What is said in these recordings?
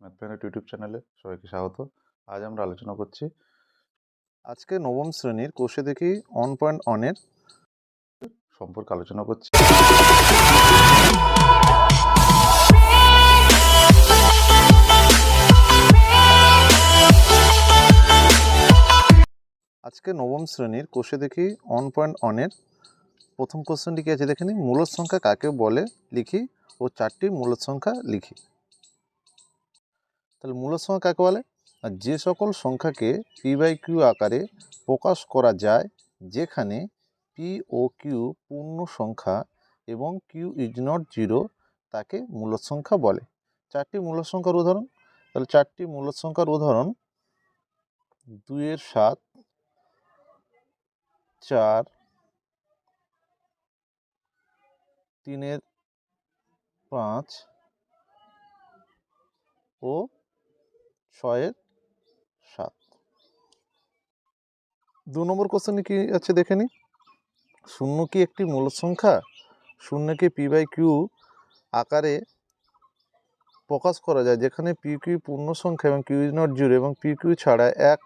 Math YouTube চ্যানেলে সবাইকে স্বাগত। আজ আমরা আলোচনা করছি আজকে নবম শ্রেণির কোষে দেখি অন পয়েন্ট অনের সম্পর্কে আলোচনা করছি। আজকে নবম শ্রেণির কোষে দেখি অন পয়েন্ট অনের প্রথম কোশ্চেনটি কি আছে দেখে নিই? মূলত সংখ্যা কাকে বলে? লিখি ও চারটি মূলত সংখ্যা লিখি। তাহলে মূলত সংখ্যা কাকে বলে? আর যে সকল সংখ্যাকে পি বাই কিউ আকারে প্রকাশ করা যায়, যেখানে পি ও কিউ পূর্ণ সংখ্যা এবং কিউ ইজ নট জিরো তাকে মূলত সংখ্যা বলে। চারটি মূলত সংখ্যার উদাহরণ? তাহলে চারটি মূলত সংখ্যার উদাহরণ দুইয়ের সাত, চার, তিনের পাঁচ ও ছয়ের সাত। দু নম্বর কোশ্চেনে কি আছে দেখে নি? শূন্য কি একটি মূলত সংখ্যা শূন্যকে পি বাই কিউ আকারে প্রকাশ করা যায়, যেখানে পি কিউ পূর্ণ সংখ্যা এবং কিউ ইজ নট জিরো এবং পি কিউ ছাড়া এক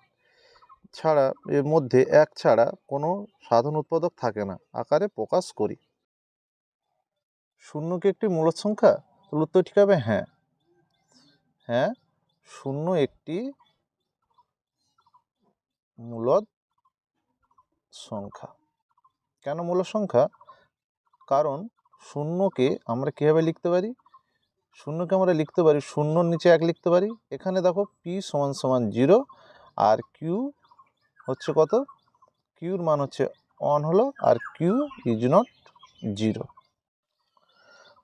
ছাড়া, এর মধ্যে এক ছাড়া কোনো সাধারণ উৎপাদক থাকে না, আকারে প্রকাশ করি। শূন্য কি একটি মূলত সংখ্যা উত্তর ঠিক হবে হ্যাঁ। হ্যাঁ? শূন্য একটি মূলত সংখ্যা। কেন মূলত সংখ্যা? কারণ শূন্যকে আমরা কীভাবে লিখতে পারি? শূন্যকে আমরা লিখতে পারি, শূন্যর নিচে এক লিখতে পারি। এখানে দেখো পি সমান সমান জিরো আর কিউ হচ্ছে কত? কিউর মান হচ্ছে ওয়ান হলো আর কিউ ইজ নট জিরো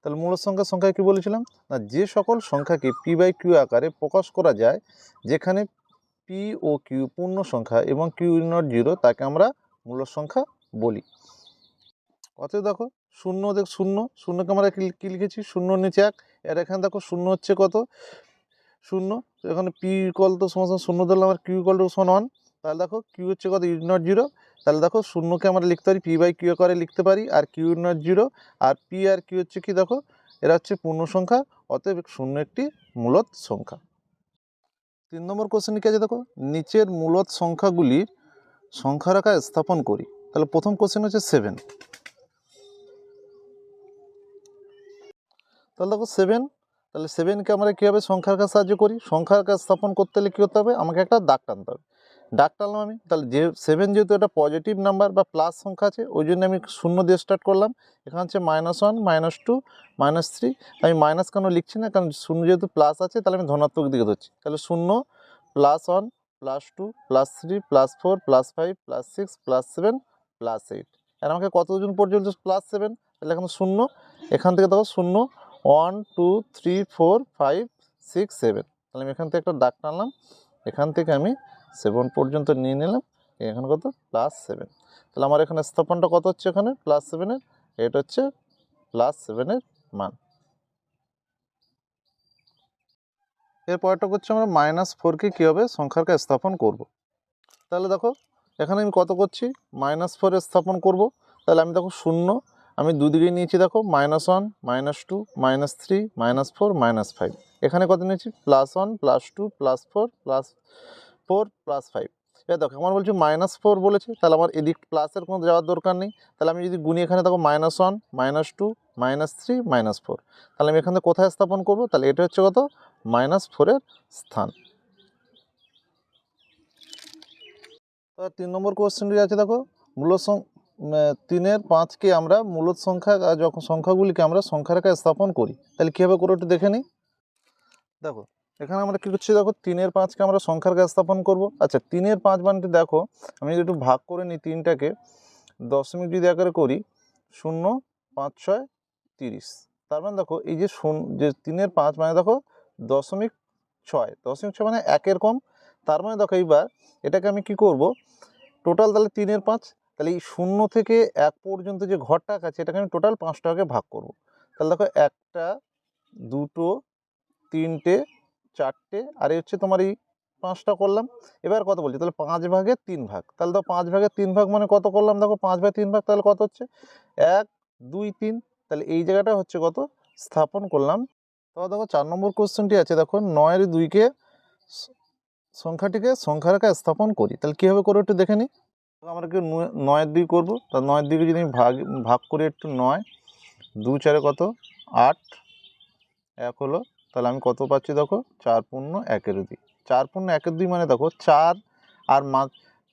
তাহলে মূল সংখ্যার সংখ্যা কি বলেছিলাম? না, যে সকল সংখ্যাকে পি বাই কিউ আকারে প্রকাশ করা যায়, যেখানে পি ও কিউ পূর্ণ সংখ্যা এবং কিউ নট জিরো তাকে আমরা মূল সংখ্যা বলি। অতএব দেখো, শূন্য দেখ, শূন্য, শূন্যকে আমরা কি লিখেছি? শূন্য নিচে এক, আর এখানে দেখো শূন্য হচ্ছে কত? শূন্য এখানে পি কল তো সমান শূন্য ধরলাম, আর কিউ ইকল টু সমান ওয়ান তাহলে দেখো কিউ হচ্ছে কত? ইউ নট জিরো তাহলে দেখো শূন্যকে আমরা লিখতে পারি পি বাই কিউ করে লিখতে পারি, আর কিউ নট জিরো আর পি আর কিউ হচ্ছে কি দেখো? এরা হচ্ছে পূর্ণ সংখ্যা, অতএব শূন্য একটি মূলত সংখ্যা। তিন নম্বর কোশ্চেন কি আছে দেখো? নিচের মূলত সংখ্যাগুলির সংখ্যা রাখা স্থাপন করি। তাহলে প্রথম কোশ্চেন হচ্ছে সেভেন তাহলে দেখো সেভেন তাহলে সেভেনকে আমরা কীভাবে সংখ্যার কাছে সাহায্য করি? সংখ্যার কাছে স্থাপন করতে হলে কী করতে হবে? আমাকে একটা দাগ টানতে হবে। দাগ টানলাম আমি। তাহলে যে সেভেন যেহেতু একটা পজিটিভ নাম্বার বা প্লাস সংখ্যা আছে, ওই জন্য আমি শূন্য দিয়ে স্টার্ট করলাম। এখানে হচ্ছে minus one minus two minus three আমি মাইনাস কেন লিখছি না? কারণ শূন্য যেহেতু প্লাস আছে, তাহলে আমি ধনাত্মক দিকে ধরছি। তাহলে শূন্য plus one plus two plus three plus four plus five plus six plus seven plus eight আর আমাকে কতজন পর্যন্ত প্লাস সেভেন তাহলে এখন শূন্য। এখান থেকে দেখো শূন্য one two three four five six seven তাহলে আমি এখান থেকে একটা ডাক টানলাম। এখান থেকে আমি সেভেন পর্যন্ত নিয়ে নিলাম। এখানে কত? প্লাস সেভেন তাহলে আমার এখানে স্থাপনটা কত হচ্ছে এখানে? প্লাস সেভেনের এটা হচ্ছে প্লাস সেভেনের মান। এরপরটা করছে আমরা মাইনাস ফোরকে কীভাবে সংখ্যারকে স্থাপন করব। তাহলে দেখো, এখানে আমি কত করছি? মাইনাস ফোর স্থাপন করব। তাহলে আমি দেখো শূন্য, আমি দুদিকে নিয়েছি দেখো minus one minus two minus three minus four minus five এখানে কত নিয়েছি? Plus one plus two plus four plus four plus five এবার দেখো আমার বলছি মাইনাস ফোর বলেছে, তাহলে আমার এদিক প্লাসের কোনো যাওয়ার দরকার নেই। তাহলে আমি যদি গুনি এখানে দেখো minus one minus two minus three minus four তাহলে আমি এখানে কোথায় স্থাপন করব? তাহলে এটা হচ্ছে কত? মাইনাস ফোরের স্থান। তিন নম্বর কোশ্চেনটি আছে দেখো মূল তিনের পাঁচকে আমরা মূলত সংখ্যা যখন সংখ্যাগুলিকে আমরা সংখ্যা রেখায় স্থাপন করি, তাহলে কীভাবে করে একটু দেখে নিই? দেখো এখানে আমরা কী করছি দেখো, তিনের পাঁচকে আমরা সংখ্যার কাছে স্থাপন করব। আচ্ছা তিনের পাঁচ মানটি দেখো, আমি যদি একটু ভাগ করে নিই তিনটাকে, দশমিক যদি আকারে করি, শূন্য, পাঁচ, ছয়, তিরিশ। তার মানে দেখো, এই যে শূন্য যে তিনের পাঁচ মানে দেখো, দশমিক ছয়। দশমিক ছয় মানে একের কম। তার মানে দেখো, এইবার এটাকে আমি কি করব? টোটাল তাহলে তিনের পাঁচ, তাহলে এই শূন্য থেকে এক পর্যন্ত যে ঘরটা আছে এটাকে আমি টোটাল পাঁচ টাকাকে ভাগ করব। তাহলে দেখো, একটা, দুটো, তিনটে চারটে, আর এই হচ্ছে তোমার এই পাঁচটা করলাম। এবার কত বলছি? তাহলে পাঁচ ভাগে তিন ভাগ। তাহলে তো পাঁচ ভাগে তিন ভাগ মানে কত করলাম? দেখো পাঁচ ভাগে তিন ভাগ তাহলে কত হচ্ছে? এক, দুই, তিন। তাহলে এই জায়গাটা হচ্ছে কত? স্থাপন করলাম। তো দেখো চার নম্বর কোশ্চেনটি আছে। দেখো নয়ের দুইকে সংখ্যাটিকে সংখ্যা রেখা স্থাপন করি। তাহলে কীভাবে করব একটু দেখে নিই আমরা কি নয়- নয়ের দুই করব? তা নয়ের দিকে যদি আমি ভাগ ভাগ করি একটু নয় দু চারে কত? আট, এক হলো তাহলে আমি কত পাচ্ছি দেখো? চার পূর্ণ একের দুই। চার পূর্ণ একের দুই মানে দেখো, চার আর মাঝ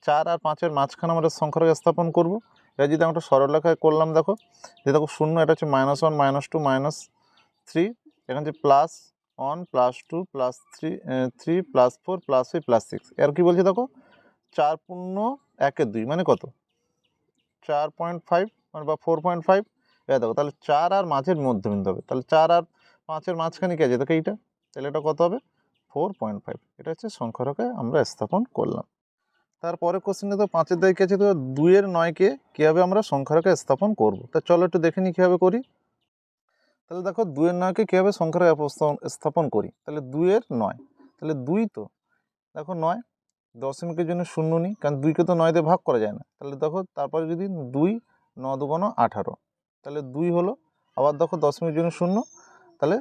চার আর পাঁচের মাঝখানে আমরা সংখ্যা স্থাপন করব। এটা যদি আমরা সরলরেখায় করলাম দেখো, যে দেখো শূন্য, এটা হচ্ছে minus one minus two minus three এখানে যে plus one plus two plus three three plus four plus five plus six এর কী বলছে দেখো? চার পূর্ণ একের দুই মানে কত? চার পয়েন্ট ফাইভ মানে বা ফোর পয়েন্ট ফাইভ এটা দেখো, তাহলে চার আর মাঝের মধ্যবিন্দু হবে। তাহলে চার আর পাঁচের মাঝখানে কি আছে? দেখো এইটা। তাহলে এটা কত হবে? Four point five. এটা হচ্ছে সংখ্যা রেখায় আমরা স্থাপন করলাম। তারপরে কোশ্চেনটা তো পাঁচের দায়িত্ব আছে? তো দুইয়ের নয়কে কীভাবে আমরা সংখ্যা রেখায় স্থাপন করব? তা চলো একটু দেখে নিই কীভাবে করি। তাহলে দেখো, দুইয়ের নয়কে কীভাবে সংখ্যা রেখা স্থাপন করি? তাহলে দুইয়ের নয়। তাহলে দুই তো? দেখো নয়। দশমিকের জন্য শূন্য নিই, কারণ দুইকে তো নয় দিয়ে ভাগ করা যায় না। তাহলে দেখো, তারপরে যদি দুই ন দুগুণ আঠারো। তাহলে দুই হলো, আবার দেখো দশমিকের জন্য শূন্য। তাহলে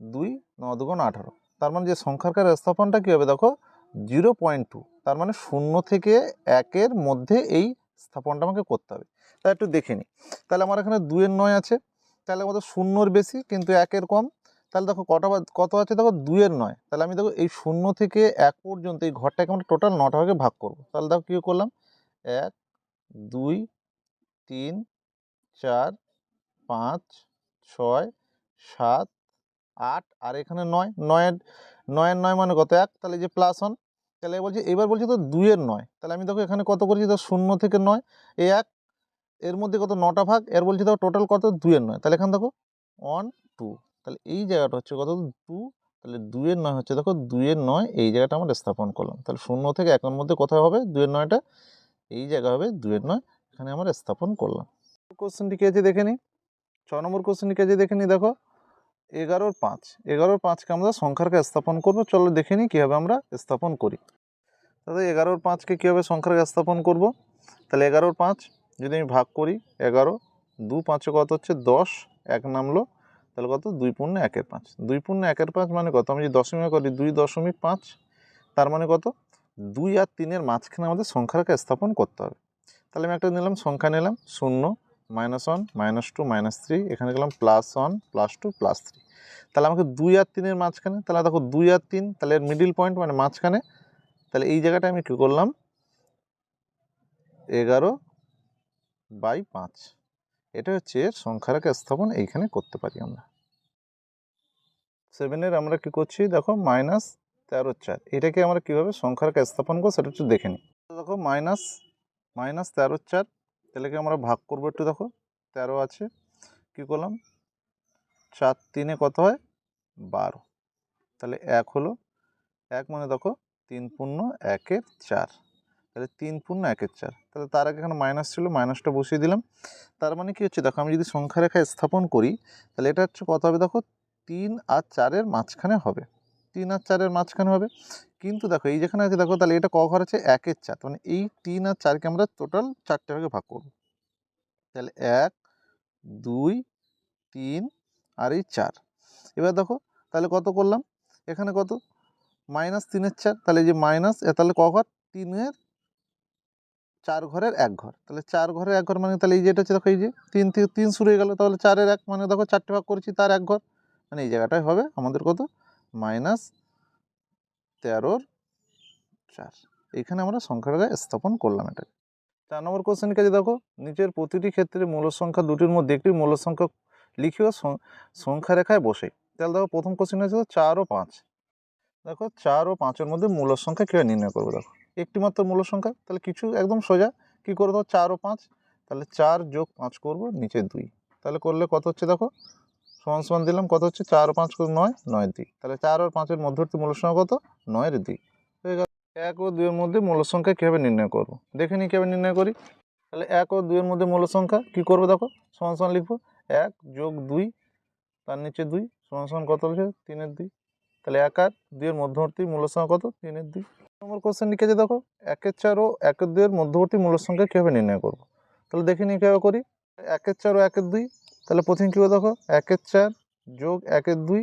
দুই ন দুগুণ আঠারো। তার মানে যে সংখ্যার স্থাপনটা কী হবে দেখো? Zero point two. তার মানে শূন্য থেকে একের মধ্যে এই স্থাপনটা আমাকে করতে হবে। তা একটু দেখে নিই। তাহলে আমার এখানে দুয়ের নয় আছে। তাহলে আমাদের শূন্যর বেশি, কিন্তু একের কম। তাহলে দেখো কটা কত আছে? দেখো দুইয়ের নয়। তাহলে আমি দেখো এই শূন্য থেকে এক পর্যন্ত এই ঘরটাকে আমরা টোটাল নটা ভাগে ভাগ করব। তাহলে দেখো কী করলাম? এক, দুই, তিন, চার, পাঁচ, ছয়, সাত আট, আর এখানে নয়, নয়ের নয়ের নয় মানে কত? এক, তাহলে যে প্লাস ওয়ান তাহলে বলছি, এবার বলছি তো দুইয়ের নয়, তাহলে আমি দেখো এখানে কত করেছি? তো শূন্য থেকে নয় এই এক, এর মধ্যে কত? নটা ভাগ, এর বলছি দেখো টোটাল কত? দুইয়ের নয়, তাহলে এখানে দেখো ওয়ান টু তাহলে এই জায়গাটা হচ্ছে কত? টু তাহলে দুইয়ের নয় হচ্ছে দেখো দুইয়ের নয়, এই জায়গাটা আমরা স্থাপন করলাম, তাহলে শূন্য থেকে একের মধ্যে কোথায় হবে? দুইয়ের নয়টা, এই জায়গা হবে দুইয়ের নয়, এখানে আমরা স্থাপন করলাম। কোশ্চেনটি কী আছে দেখে নিই ছ নম্বর কোশ্চেনটি কী আছে দেখে নিই দেখো এগারোর পাঁচ। এগারোর পাঁচকে আমরা সংখ্যারকে স্থাপন করব। চলো দেখে নিই কীভাবে আমরা স্থাপন করি। তাহলে এগারোর পাঁচকে কীভাবে সংখ্যারকে স্থাপন করব? তাহলে এগারোর পাঁচ যদি আমি ভাগ করি, এগারো দু পাঁচে কত হচ্ছে? দশ। এক নামলো। তাহলে কত? দুই পূর্ণ একের পাঁচ। দুই পূর্ণ একের পাঁচ মানে কত? আমি যদি দশমিক করি, দুই দশমিক পাঁচ। তার মানে কত? দুই আর তিনের মাঝখানে আমাদের সংখ্যাকে স্থাপন করতে হবে। তাহলে আমি একটা নিলাম, সংখ্যা নিলাম, শূন্য। Minus one minus two minus three এখানে গেলাম plus one plus two plus three তাহলে আমাকে দুই আর তিনের মাঝখানে, তাহলে দেখো দুই আর তিন, তাহলে এর মিডিল পয়েন্ট মানে মাঝখানে, তাহলে এই জায়গাটায় আমি কী করলাম? এগারো বাই পাঁচ। এটা হচ্ছে সংখ্যারেখা স্থাপন, এইখানে করতে পারি আমরা। সেভেনের আমরা কি করছি? দেখো মাইনাস তেরো চার। এটাকে আমরা কীভাবে সংখ্যারেখা স্থাপন করব সেটা একটু দেখে নিই। দেখো মাইনাস মাইনাস তেরো চার তাহলেকে আমরা ভাগ করব একটু দেখো? তেরো আছে। কি করলাম? চার তিনে কত হয়? বারো। তাহলে এক হলো, এক মানে দেখো, তিন পূর্ণ একের চার। তাহলে তিন পূর্ণ একের চার। তাহলে তার আগে এখানে মাইনাস ছিল মাইনাসটা বসিয়ে দিলাম। তার মানে কি হচ্ছে? দেখো, আমি যদি সংখ্যা রেখা স্থাপন করি, তাহলে এটা হচ্ছে কত হবে দেখো? তিন আর চারের মাঝখানে হবে। তিন আর চারের মাঝখানে হবে। কিন্তু দেখো, এই যেখানে আছে, দেখো তাহলে এটা ক ঘর আছে? একের চার। মানে এই তিন আর চারকে আমরা টোটাল চারটে ভাগে ভাগ করব। তাহলে এক, দুই, তিন আর এই চার। এবার দেখো, তাহলে কত করলাম? এখানে কত? মাইনাস তিনের চার। তাহলে যে মাইনাস তাহলে ক ঘর? তিনের চার ঘরের এক ঘর। তাহলে চার ঘরের এক ঘর মানে তাহলে এই যেটা হচ্ছে, দেখো এই যে তিন তিন শুরু হয়ে গেল। তাহলে চারের এক মানে দেখো চারটে ভাগ করেছি, তার এক ঘর। মানে এই জায়গাটাই হবে আমাদের কত? মাইনাস তেরোর চার। এইখানে আমরা সংখ্যাটা স্থাপন করলাম এটাকে। চার নম্বর কোশ্চেন কাজে দেখো, নিচের প্রতিটি ক্ষেত্রে মূল সংখ্যা দুটির মধ্যে একটি মূল সংখ্যা লিখিও সংখ্যা রেখায় বসে। তাহলে দেখো প্রথম কোশ্চেন হচ্ছে চার ও পাঁচ। দেখো চার ও পাঁচের মধ্যে মূল সংখ্যা কীভাবে নির্ণয় করব দেখো? একটি মাত্র মূল সংখ্যা তাহলে কিছু একদম সোজা, কী করে দাও চার ও পাঁচ। তাহলে চার যোগ পাঁচ করব নিচে দুই। তাহলে করলে কত হচ্ছে দেখো? সমান সমান দিলাম, কত হচ্ছে? চার ও পাঁচ নয় নয়ের দুই তাহলে চার ও পাঁচের মধ্যবর্তী মূল সংখ্যা কত? নয়ের দিক হয়ে গেল এক ও দুইয়ের মধ্যে মূল সংখ্যা কীভাবে নির্ণয় করব? দেখে নিই কীভাবে নির্ণয় করি। তাহলে এক ও দুইয়ের মধ্যে মূল সংখ্যা কী করব দেখো? সমান সমান লিখব। এক যোগ দুই, তার নিচে দুই, সমান সমান কত হচ্ছে? তিনের দুই তাহলে এক আর দুইয়ের মধ্যবর্তী মূল সংখ্যা কত? তিনের দুই নম্বর কোশ্চেন লিখেছে দেখো, একের চার ও একের দুইয়ের মধ্যবর্তী মূল সংখ্যা কীভাবে নির্ণয় করব? তাহলে দেখে নিই কীভাবে করি। একের চার ও একের দুই তাহলে প্রথম কী হবে দেখো, একের চার যোগ একের দুই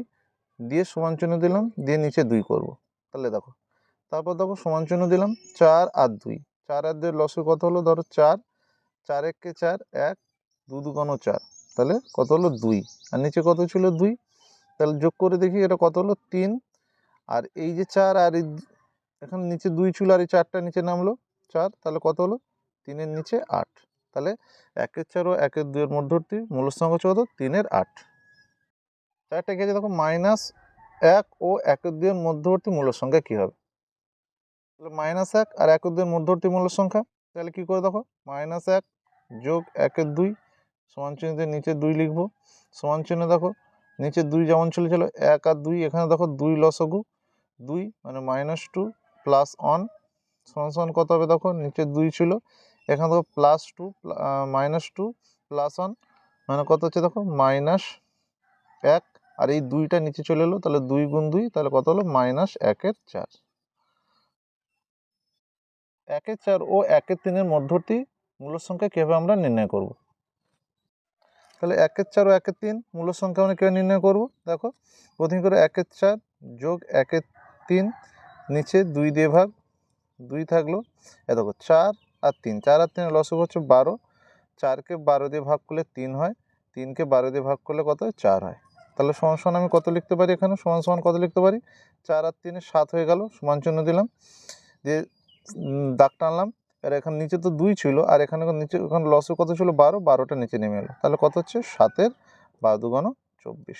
দিয়ে সমান চিহ্ন দিলাম, দিয়ে নিচে দুই করব। তাহলে দেখো, তারপর দেখো সমান চিহ্ন দিলাম, চার আর দুই। চার আর দুই লসে কত হলো? ধরো চার চার এককে চার, এক, দু দুগুণ চার। তাহলে কত হলো? দুই। আর নিচে কত ছিল? দুই। তাহলে যোগ করে দেখি এটা কত হলো? তিন। আর এই যে চার আর এই এখানে নিচে দুই ছিল আর এই চারটা নিচে নামলো। চার, তাহলে কত হলো? তিনের নিচে আট। তাহলে একের চার ও একের দুইয়ের মধ্যবর্তী মূল সংখ্যা কত? তিনের আট। চারটা গেছে দেখো, মাইনাস এক ও একের দুইয়ের মধ্যবর্তী মূল সংখ্যা কী হবে? তাহলে মাইনাস এক আর একের দুইয়ের মধ্যবর্তী মূল সংখ্যা, তাহলে কী করে দেখো? মাইনাস এক যোগ একের দুই সমান চিহ্নতে নিচে দুই লিখব। সমান চিহ্ন দেখো, নিচে দুই যেমন ছিল ছিল এক আর দুই, এখানে দেখো দুই লসগু দুই মানে মাইনাস টু প্লাস ওয়ান। সমান সমান কত হবে দেখো? নিচে দুই ছিল। এখানে দেখো plus two minus two plus one মানে কত হচ্ছে দেখো? মাইনাস এক, আর এই দুইটা নিচে চলে এলো, তাহলে দুই গুণ দুই, তাহলে কত হলো? মাইনাস একের চার। একের চার ও একের তিনের মধ্যবর্তী মূল সংখ্যা কীভাবে আমরা নির্ণয় করব? তাহলে একের চার ও একের তিন মূল সংখ্যা আমরা কীভাবে নির্ণয় করব? দেখো, প্রথমে করে একের চার যোগ একের তিন, নিচে দুই দিয়ে ভাগ, দুই থাকল, এ দেখো, চার আর তিন, চার আর তিনের লসক হচ্ছে বারো। চারকে বারো দিয়ে ভাগ করলে তিন হয়। তিনকে বারো দিয়ে ভাগ করলে কত চার হয়। তাহলে সমান সমান আমি কত লিখতে পারি এখানে? সমান সমান কত লিখতে পারি? চার আর তিনে সাত হয়ে গেল, সমান চিহ্ন দিলাম। দিয়ে দাগ টানলাম আর এখানে নিচে তো দুই ছিল, আর এখানে নিচে ওখানে লসে কত ছিল? বারো, বারোটা নিচে নেমে এলো। তাহলে কত হচ্ছে? সাতের বারো দুগুণ চব্বিশ।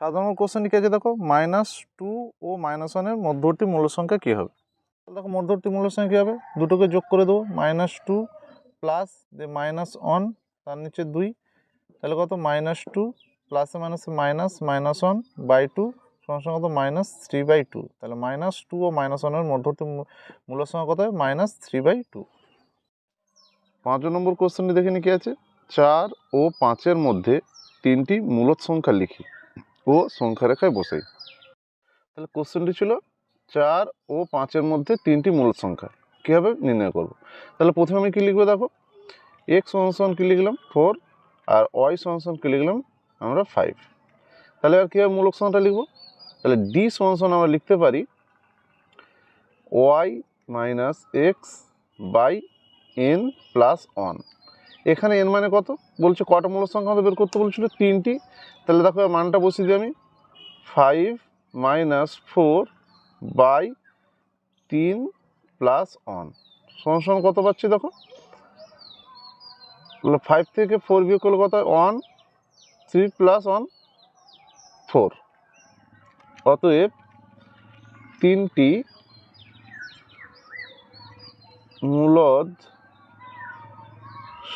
সাধারণ কোশ্চেন আছে দেখো মাইনাস টু ও মাইনাস ওয়ানের মধ্যবর্তী মূল্য সংখ্যা কী হবে? দেখো মধ্যবর্তী মূল সংখ্যা কী হবে? দুটোকে যোগ করে দেবো মাইনাস টু প্লাস দিয়ে মাইনাস ওয়ান তার নিচে দুই। তাহলে কত? মাইনাস টু প্লাসে মাইনাসে minus minus one by two সমান কত? মাইনাস থ্রি বাই টু তাহলে মাইনাস টু ও মাইনাস ওয়ানের মধ্যবর্তী মূ- মূলের সংখ্যা কত মাইনাস থ্রি বাই টু পাঁচ নম্বর কোশ্চেনটি দেখে নি কি আছে? চার ও পাঁচের মধ্যে তিনটি মূলত সংখ্যা লিখি ও সংখ্যা রেখায় বসাই। তাহলে কোশ্চেনটি ছিল চার ও পাঁচের মধ্যে তিনটি মূলত সংখ্যা। কীভাবে নির্ণয় করব? তাহলে প্রথমে আমি কী লিখব দেখো? এক্স সমান কী লিখলাম? ফোর। আর ওয়াই সমান কী লিখলাম? আমরা ফাইভ। তাহলে আর কীভাবে মূলক সংখ্যাটা লিখব? তাহলে ডি সমান আমরা লিখতে পারি y minus x by n plus one. এখানে এন মানে কত? বলছে কটা মূল সংখ্যা আমাদের বের করতে বলছিল? তিনটি। তাহলে দেখো মানটা বসিয়ে দিই আমি। ফাইভ মাইনাস ফোর বাই তিন প্লাস ওয়ান। সমান সমান কত পাচ্ছি দেখো? ফাইভ থেকে ফোর বিয়োগ করলে কত হয়? One three plus one four অতএব তিনটি মূলদ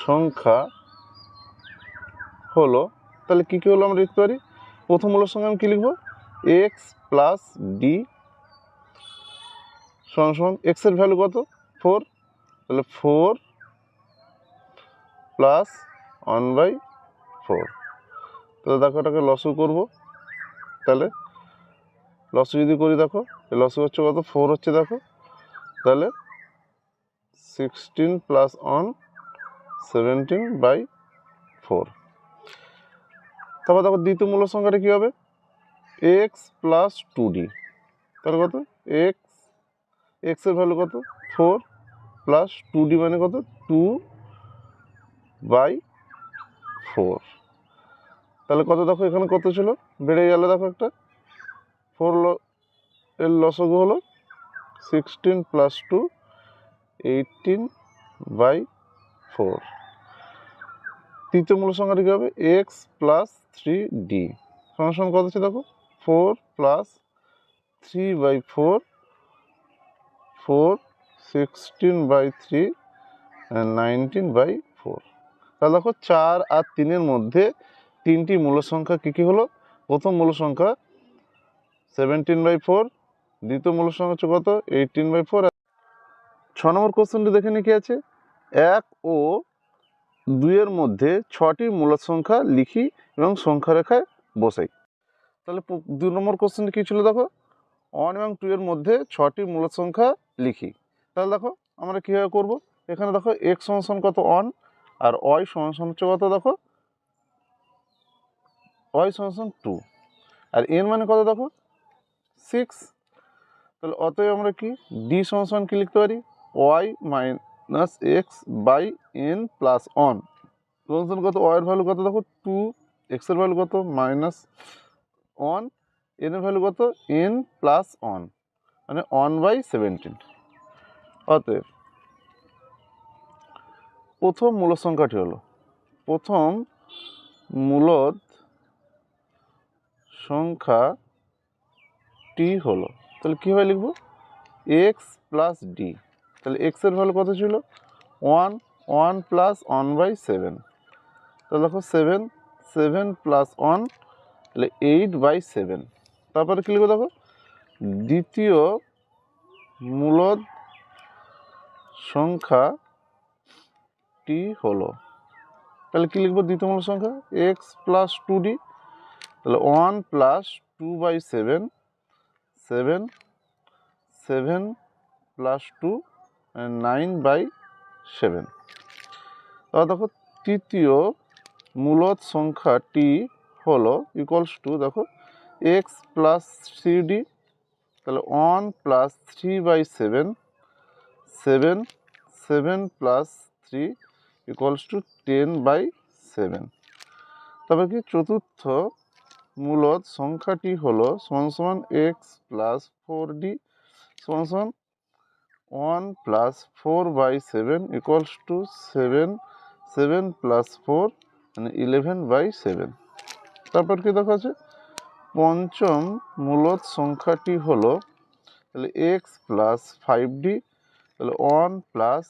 সংখ্যা হলো, তাহলে কী কী হলো আমরা লিখতে পারি? প্রথম মূলদ সংখ্যা আমি কী লিখব? এক্স প্লাস ডি সমান সমান এক্সের ভ্যালু কত? ফোর তাহলে four plus one by four তাহলে দেখো এটাকে লসও করব। তাহলে লসও যদি করি দেখো লসও হচ্ছে কত? ফোর হচ্ছে দেখো। তাহলে sixteen plus one seventeen by four তারপর দেখো দ্বিতীয় মূল্য সংখ্যাটা কী হবে? এক্স প্লাস টু ডি তাহলে কত? এক্স এক্সের ভ্যালু কত? ফোর প্লাস টু ডি মানে কত? টু বাই ফোর তাহলে কত দেখো, এখানে কত ছিল? বেড়ে গেল দেখো একটা। ফোর এর লসগু হলো sixteen plus two eighteen by four তৃতীয় মূল সংখ্যাটি কী হবে? এক্স প্লাস থ্রি ডি সমান কত হচ্ছে দেখো? Four plus three by four four, sixteen by three nineteen by four. তাহলে দেখো চার আর তিনের মধ্যে তিনটি মূল সংখ্যা কী কী হলো? প্রথম মূল সংখ্যা সেভেন্টিন বাই ফোর, দ্বিতীয় মূল সংখ্যা হচ্ছে কত? Eighteen by four. ছ নম্বর কোশ্চেনটি দেখে নিয়ে কি আছে? এক ও দুইয়ের মধ্যে ছটি মূলত সংখ্যা লিখি এবং সংখ্যা রেখায় বসাই। তাহলে দুই নম্বর কোশ্চেনটি কী ছিল দেখো? ওয়ান এবং টু এর মধ্যে ছটি মূলত সংখ্যা লিখি। তাহলে দেখো আমরা কীভাবে করব? এখানে দেখো এক্স সমান কত? ওয়ান আর ওয়াই সমান হচ্ছে কত? দেখো ওয়াই সমান টু আর এন মানে কত দেখো? সিক্স তাহলে অতএব আমরা কি? ডি সমান কি লিখতে পারি? Y minus x by n plus one সমান কত? ওয়াইয়ের ভ্যালু কত দেখো? টু এক্সের ভ্যালু কত? মাইনাস ওয়ান এন এর ভ্যালু কত? এন প্লাস অন মানে ওয়ান বাই সেভেন্টিন অতএব প্রথম মূল সংখ্যাটি হলো, প্রথম মূলদ সংখ্যা টি হলো, তাহলে কীভাবে লিখব? এক্স প্লাস ডি তাহলে এক্সের ভ্যালু কত ছিল? One one plus one by seven তাহলে দেখো সেভেন সেভেন প্লাস ওয়ান তাহলে এইট বাই সেভেন তারপরে কী লিখব দেখো? দ্বিতীয় মূলদ সংখ্যা টি হলো। তাহলে কী লিখব দ্বিতীয় মূল সংখ্যা? এক্স প্লাস টু ডি তাহলে one plus two by seven seven seven plus two nine by seven তাহলে দেখো তৃতীয় মূলত সংখ্যা টি হলো ইকুয়ালস টু দেখো এক্স প্লাস থ্রি ডি তাহলে one plus three by seven seven seven plus three equals to ten by seven তবে কি চতুর্থ মূলত সংখ্যাটি হলো সমান সমান এক্স প্লাস ফোর ডি সমান সমান one plus four by seven equals to seven seven plus four মানে ইলেভেন বাই সেভেন তারপর কি দেখা আছে? পঞ্চম মূলত সংখ্যাটি হলো তাহলে এক্স প্লাস ফাইভ ডি তাহলে one plus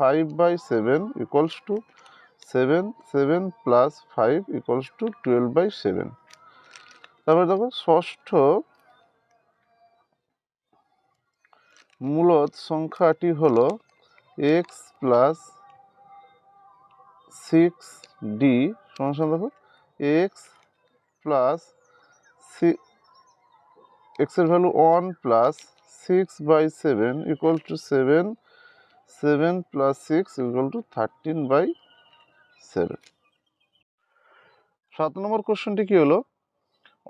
five by seven equals to seven seven plus five equals to twelve by seven তারপরে দেখো ষষ্ঠ মূলত সংখ্যাটি হলো এক্স প্লাস সিক্স ডি সমস্যা দেখো এক্স প্লাস সি এক্সের value one plus six by seven equal to seven seven plus six equal to thirteen by seven সাত নম্বর কোশ্চেনটি কী হলো?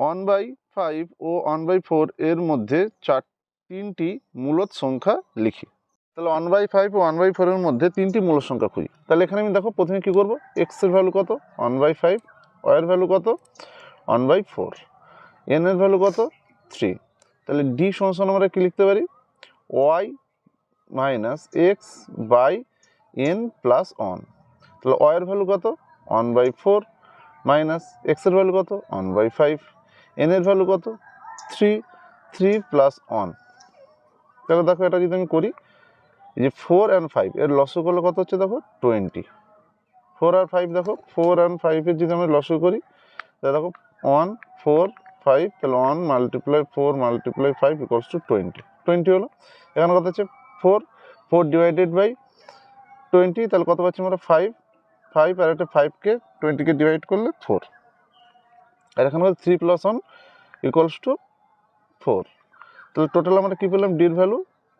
ওয়ান বাই ফাইভ ও ওয়ান বাই ফোর এর মধ্যে চার তিনটি মূলত সংখ্যা লিখি। তাহলে ওয়ান বাই ফাইভ ও ওয়ান বাই ফোরের মধ্যে তিনটি মূল সংখ্যা খুঁজি। তাহলে এখানে আমি দেখো প্রথমে কী করব? এক্সের ভ্যালু কত? ওয়ান বাই ফাইভ ওয়াইয়ের ভ্যালু কত? ওয়ান বাই ফোর এন এর ভ্যালু কত? থ্রি তাহলে ডি সমান আমরা কী লিখতে পারি? Y minus x by n plus one তাহলে ওয়াইয়ের ভ্যালু কত? ওয়ান বাই ফোর মাইনাস এক্সের ভ্যালু কত? ওয়ান বাই ফাইভ এন এর ভ্যালু কত? থ্রি থ্রি প্লাস ওয়ান তাহলে দেখো এটা যদি আমি করি, এই যে ফোর অ্যান্ড ফাইভ এর লসও করলে কত হচ্ছে দেখো? টোয়েন্টি ফোর আর ফাইভ দেখো ফোর অ্যান্ড ফাইভের যদি আমি লসও করি, তাহলে দেখো ওয়ান ফোর ফাইভ তাহলে one multiply four multiply five equals to twenty twenty হলো। এখানে কত হচ্ছে four four divided by twenty তাহলে কত পাচ্ছি আমরা? ফাইভ ফাইভ আর একটা ফাইভকে টোয়েন্টিকে ডিভাইড করলে ফোর আর এখানে three plus one equals to four তাহলে টোটাল আমরা কী পেলাম? ডির value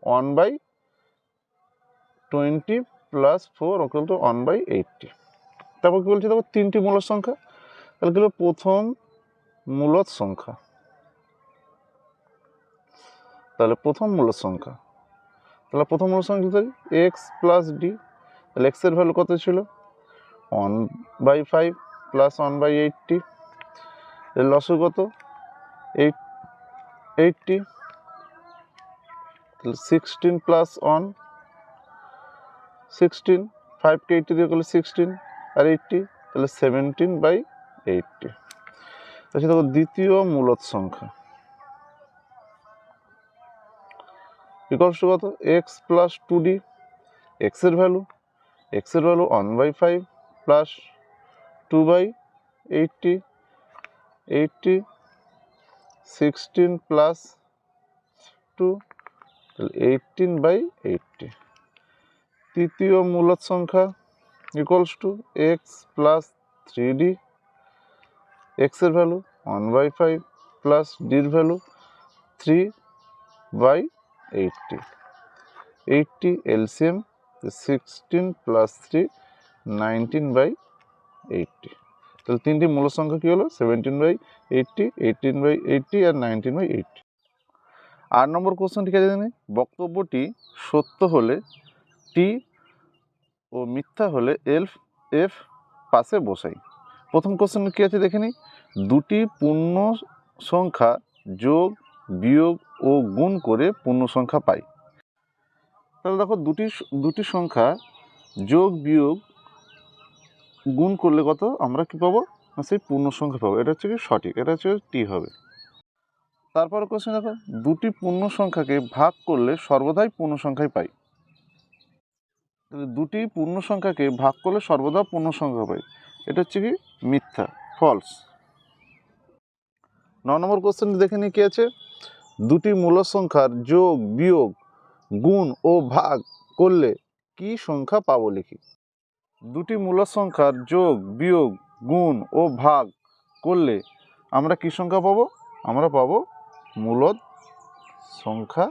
one by twenty plus four equal to one by eighty তারপর কী বলছি? দেখো, তিনটি মূলত সংখ্যা। তাহলে কী হলো? প্রথম মূলত সংখ্যা। তাহলে প্রথম মূলত সংখ্যা। তাহলে প্রথম মূলত সংখ্যা লিখতে এক্স প্লাস ডি তাহলে এক্সের ভ্যালু কত ছিল? One by five plus one by eighty এর লসও কত? এইট এইটটি তাহলে সিক্সটিন প্লাস ওয়ান সিক্সটিন ফাইভকে এইটটি দিয়ে করলে সিক্সটিন আর এইটটি তাহলে সেভেন্টিন বাই এইটটি আচ্ছা দেখো দ্বিতীয় মূলত সংখ্যা। টু কত? এক্স প্লাস টু ডি এক্সের ভ্যালু এক্সের value one by five plus two by eighty eighty sixteen plus two তাহলে এইটিন বাই এইটটি তৃতীয় মূলত সংখ্যা equals to x plus three d এক্সের value one by five plus ডির value three by eighty eighty LCM sixteen plus three nineteen by eighty তাহলে তিনটি মূল সংখ্যা কী হলো? Seventeen by eighty eighteen by eighty R nineteen by eighty আট number question ঠিক আছে জানি বক্তব্যটি সত্য হলে, টি ও মিথ্যা হলে এল এফ পাশে বসাই। প্রথম কোশ্চেন কী আছে দেখে নিই? দুটি পূর্ণ সংখ্যা যোগ, বিয়োগ ও গুণ করে পূর্ণ সংখ্যা পাই। তাহলে দেখো দুটি দুটি সংখ্যা যোগ, বিয়োগ, গুণ করলে কত? আমরা কি পাবো? না, সেই পূর্ণ সংখ্যা পাবো। এটা হচ্ছে কি সঠিক, এটা হচ্ছে টি হবে। তারপর কোশ্চেন দেখো, দুটি পূর্ণ সংখ্যাকে ভাগ করলে সর্বদাই পূর্ণ সংখ্যাই পাই। দুটি পূর্ণ সংখ্যাকে ভাগ করলে সর্বদা পূর্ণ সংখ্যা পাই। এটা হচ্ছে কি মিথ্যা ফলস ন নম্বর কোশ্চেন দেখে নিই কি আছে? দুটি মূল সংখ্যার যোগ, বিয়োগ, গুণ ও ভাগ করলে কি সংখ্যা পাবো লিখি? দুটি মূল সংখ্যার যোগ, বিয়োগ, গুণ ও ভাগ করলে আমরা কি সংখ্যা পাবো? আমরা পাবো মূলদ সংখ্যা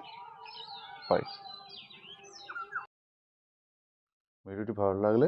পাই। ভিডিওটি ভালো লাগলে